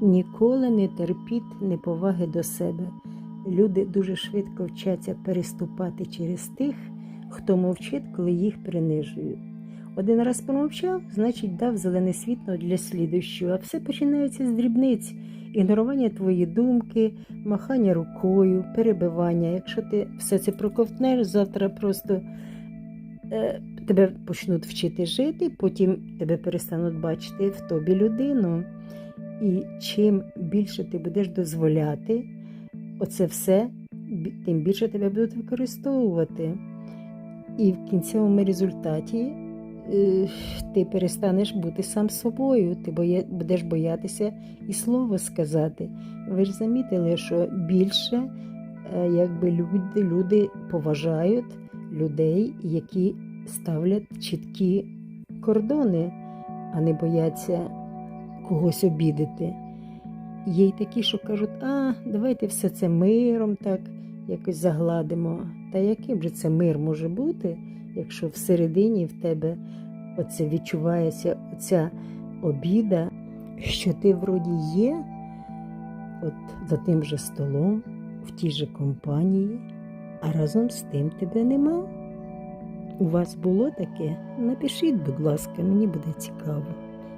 Ніколи не терпіть неповаги до себе. Люди дуже швидко вчаться переступати через тих, хто мовчить, коли їх принижують. Один раз промовчав, значить дав зелене світло для слідущого, а все починається з дрібниць, ігнорування твої думки, махання рукою, перебивання. Якщо ти все це проковтнеш, завтра просто е, тебе почнуть вчити жити, потім тебе перестануть бачити в тобі людину. І чим більше ти будеш дозволяти, оце все, тим більше тебе будуть використовувати. І в кінцевому результаті е, ти перестанеш бути сам собою, ти будеш боятися і слово сказати. Ви ж замітили, що більше е, якби люди, люди поважають людей, які ставлять чіткі кордони, а не бояться когось обідати. Є й такі, що кажуть, а давайте все це миром так якось загладимо. Та яким же це мир може бути, якщо всередині в тебе оце відчувається оця обіда, що ти вроді є от за тим же столом, в тій же компанії, а разом з тим тебе нема. У вас було таке? Напишіть, будь ласка, мені буде цікаво.